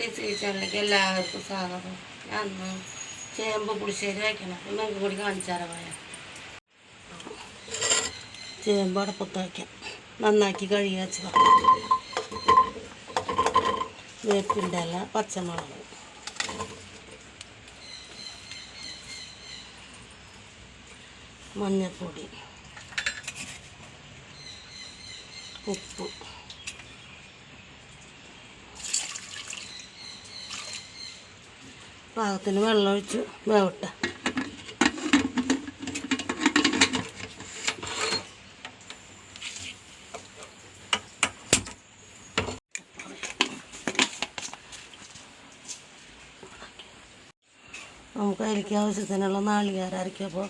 ലിസിച്ചണിലേക്ക് എല്ലാവർക്കും സ്വാഗതം. ഞാൻ ചേമ്പ് പുളിശ്ശേരി വയ്ക്കണം. നിങ്ങൾക്ക് കൂടി കാണിച്ചാലോ പോയ. ചേമ്പ് അടപ്പത്ത് വയ്ക്കാം. നന്നാക്കി കഴുകി വെച്ചതാ. വേപ്പിന്റെ അല്ല പച്ചമുളക്. മഞ്ഞൾപ്പൊടി ഉപ്പ്. പാകത്തിന് വെള്ളം ഒഴിച്ച് വേവട്ടെ. നമുക്ക് അരിക്ക് ആവശ്യത്തിനുള്ള നാളികേരം അരയ്ക്കുമ്പോൾ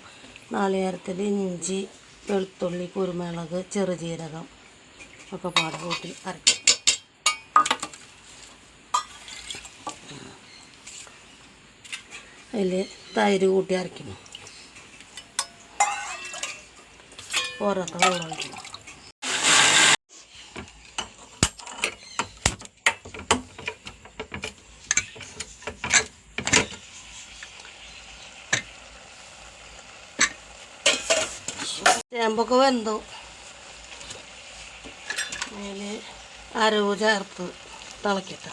നാളികേരത്തിൽ ഇഞ്ചി വെളുത്തുള്ളി കുരുമുളക് ചെറുജീരകം ഒക്കെ പാടുകൂട്ടി അരയ്ക്കും. അതിൽ തൈര് കൂട്ടി അരയ്ക്കണം. ഓരോത്ത വെള്ളം ഒഴിക്കണം ചേമ്പൊക്കെ വെന്തു. അതിൽ അരവ് ചേർത്ത് തിളക്കട്ടെ.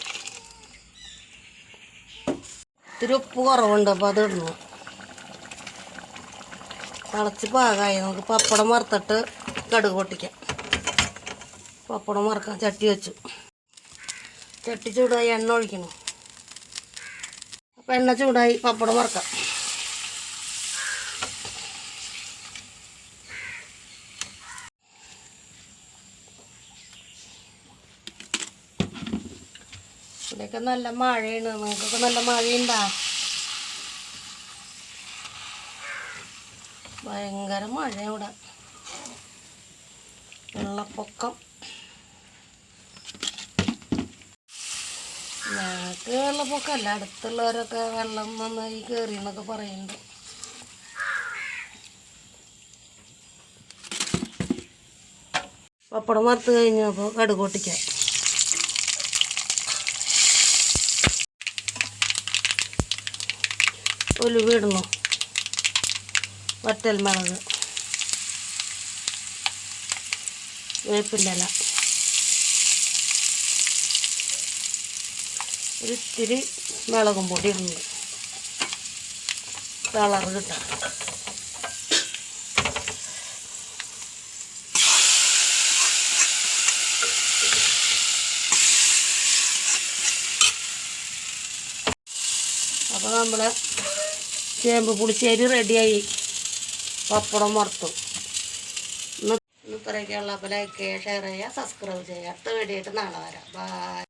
ഇത്തിരി ഉപ്പ് കുറവുണ്ട് അപ്പോൾ അത് ഇടണം. തിളച്ച് പാകമായി നമുക്ക് പപ്പടം വറുത്തിട്ട് കടുക് പൊട്ടിക്കാം. പപ്പടം വറുക്കാൻ ചട്ടി വെച്ചു. ചട്ടി ചൂടായി എണ്ണ ഒഴിക്കണം. അപ്പം എണ്ണ ചൂടായി പപ്പടം വറുക്കാം. ഇവിടെയൊക്കെ നല്ല മഴയാണ്. നിങ്ങൾക്കൊക്കെ നല്ല മഴയുണ്ടാ? ഭയങ്കര മഴ ഇവിടെ. വെള്ളപ്പൊക്കം. ഞങ്ങൾക്ക് വെള്ളപ്പൊക്കമല്ല അടുത്തുള്ളവരൊക്കെ വെള്ളം നന്നായി കയറി എന്നൊക്കെ പറയുന്നുണ്ട്. പപ്പടം വറുത്ത് കഴിഞ്ഞപ്പോൾ കടുക് പൊട്ടിക്കാം. ഉലുവ ഇടണം വറ്റൽ മുളക് വേപ്പിന്റെ ഇല. ഒരു ഇത്തിരി മുളകും പൊടി ഇടുന്നു കളർ കിട്ടാം. അപ്പോൾ നമ്മൾ ചേമ്പ് പുളിശ്ശേരി റെഡിയായി പപ്പടം വറുത്തു. ഇന്ന് ഇത്രയൊക്കെയുള്ള അപ്പോൾ ഷെയർ ചെയ്യുക സബ്സ്ക്രൈബ് ചെയ്യുക. അടുത്ത വീഡിയോ ആയിട്ട് നാളെ വരാം. ബൈ